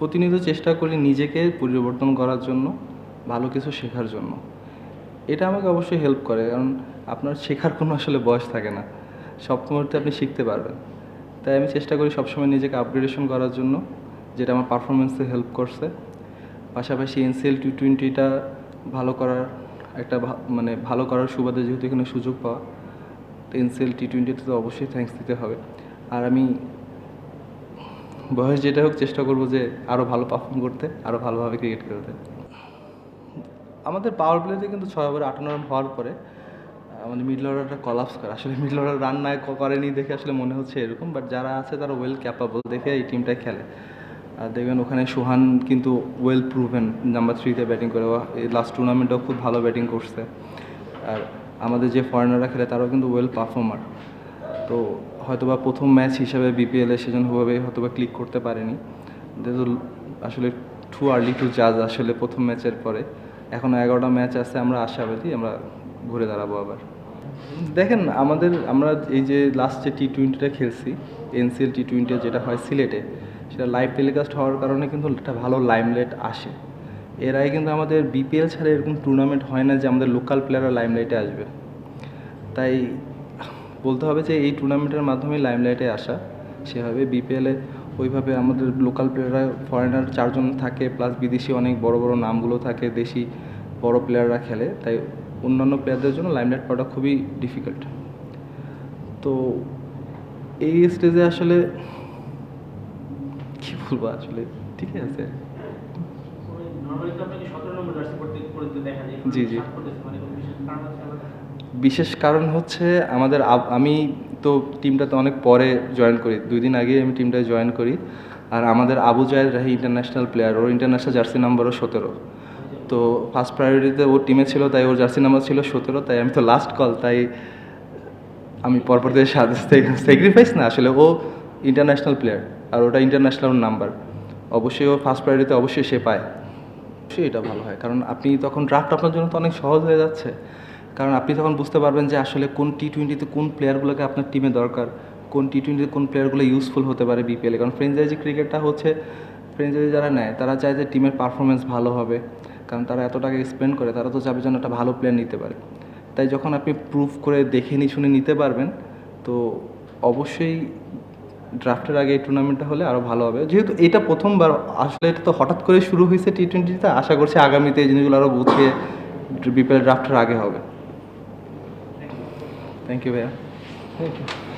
প্রতিনিয়ত চেষ্টা করি নিজেকে পরিবর্তন করার জন্য, ভালো কিছু শেখার জন্য। এটা আমাকে অবশ্যই হেল্প করে, কারণ আপনার শেখার কোনো আসলে বয়স থাকে না। সব মুহূর্তে আপনি শিখতে পারবেন। তাই আমি চেষ্টা করি সবসময় নিজেকে আপগ্রেডেশন করার জন্য, যেটা আমার পারফরমেন্সে হেল্প করছে। পাশাপাশি এনসিএল টি টোয়েন্টিটা ভালো করার একটা মানে ভালো করার সুবাদে যেহেতু এখানে সুযোগ পাওয়া, তো এনসিএল টি টোয়েন্টিতে তো অবশ্যই থ্যাঙ্কস দিতে হবে। আর আমি বয়স যেটা হোক চেষ্টা করব যে আরও ভালো পারফর্ম করতে আরও ভালোভাবে ক্রিকেট খেলতে। আমাদের পাওয়ার প্লেতে কিন্তু ছয় ওভারে আটান্ন রান হওয়ার পরে আমাদের মিডল অর্ডারটা কলাপস করে। আসলে মিডল অর্ডার রান না করেনি দেখে আসলে মনে হচ্ছে এরকম বাট যারা আছে তারা ওয়েল ক্যাপাবল দেখে এই টিমটা খেলে। আর দেখবেন ওখানে সোহান কিন্তু ওয়েল প্রুভেন নাম্বার থ্রিতে ব্যাটিং করে। এই লাস্ট টুর্নামেন্টেও খুব ভালো ব্যাটিং করছে। আর আমাদের যে ফরেনাররা খেলে তারাও কিন্তু ওয়েল পারফর্মার তো হয়তোবা প্রথম ম্যাচ হিসাবে বিপিএলে সেজন্য ওভাবে হয়তোবা ক্লিক করতে পারেনি। আসলে টু আর্লি টু জাজ আসলে প্রথম ম্যাচের পরে। এখনও এগারোটা ম্যাচ আছে, আমরা আশাবাদী আমরা ঘুরে দাঁড়াবো আবার। দেখেন, আমাদের, আমরা এই যে লাস্ট যে টি টোয়েন্টিটা খেলছি এনসিএল টি টোয়েন্টি যেটা হয় সিলেটে, সেটা লাইভ টেলিকাস্ট হওয়ার কারণে কিন্তু একটা ভালো লাইমলাইট আসে। এর আগে কিন্তু আমাদের বিপিএল ছাড়া এরকম টুর্নামেন্ট হয় না যে আমাদের লোকাল প্লেয়াররা লাইমলাইটে আসবে। তাই বলতে হবে যে এই টুর্নামেন্টের মাধ্যমে লাইমলাইটে আসা সেভাবে বিপিএলে ওইভাবে আমাদের লোকাল প্লেয়াররা ফরেনার চারজন থাকে প্লাস বিদেশি অনেক বড় বড় নামগুলো থাকে দেশি বড় প্লেয়াররা খেলে তাই অন্যান্য প্লেয়ারদের জন্য লাইমলাইট পাওয়াটা খুবই ডিফিকাল্ট তো এই স্টেজে আসলে কি বলব আসলে ঠিক আছে। জি, জি। বিশেষ কারণ হচ্ছে আমাদের আমি তো টিমটাতে অনেক পরে জয়েন করি। দুই দিন আগে আমি টিমটায় জয়েন করি। আর আমাদের আবু জায়েদ রাহি ইন্টারন্যাশনাল প্লেয়ার ওর ইন্টারন্যাশনাল জার্সি নাম্বারও সতেরো। তো ফার্স্ট প্রায়োরিটিতে ওর টিমে ছিল, তাই ওর জার্সি নাম্বার ছিল সতেরো, তাই আমি তো লাস্ট কল তাই আমি পরপর দিয়ে স্যাক্রিফাইস না, আসলে ও ইন্টারন্যাশনাল প্লেয়ার আর ওটা ইন্টারন্যাশনাল নাম্বার অবশ্যই ও ফার্স্ট প্রায়োরিটিতে অবশ্যই সে পায়। অবশ্যই এটা ভালো হয়, কারণ আপনি তখন ড্রাফট আপনার জন্য তো অনেক সহজ হয়ে যাচ্ছে। কারণ আপনি তখন বুঝতে পারবেন যে আসলে কোন টি টোয়েন্টিতে কোন প্লেয়ারগুলোকে আপনার টিমে দরকার, কোন টি টোয়েন্টিতে কোন প্লেয়ারগুলো ইউজফুল হতে পারে বিপিএলে কারণ ফ্রেঞ্চাইজি ক্রিকেটটা হচ্ছে ফ্রেঞ্চাইজি যারা নেয়, তারা চায় যে টিমের পারফরমেন্স ভালো হবে। কারণ তারা এত টাকা স্পেন্ড করে, তারা তো চাবে যেন একটা ভালো প্লেয়ার নিতে পারে। তাই যখন আপনি প্রুফ করে দেখে নি, শুনে নিতে পারবেন, তো অবশ্যই ড্রাফটের আগে এই টুর্নামেন্টটা হলে আরও ভালো হবে। যেহেতু এটা প্রথমবার, আসলে এটা তো হঠাৎ করে শুরু হয়েছে টি টোয়েন্টিতে আশা করছি আগামীতে এই জিনিসগুলো আরও গুছিয়ে বিপিএল ড্রাফটের আগে হবে। থ্যাংক ইউ ভাইয়া থ্যাংক ইউ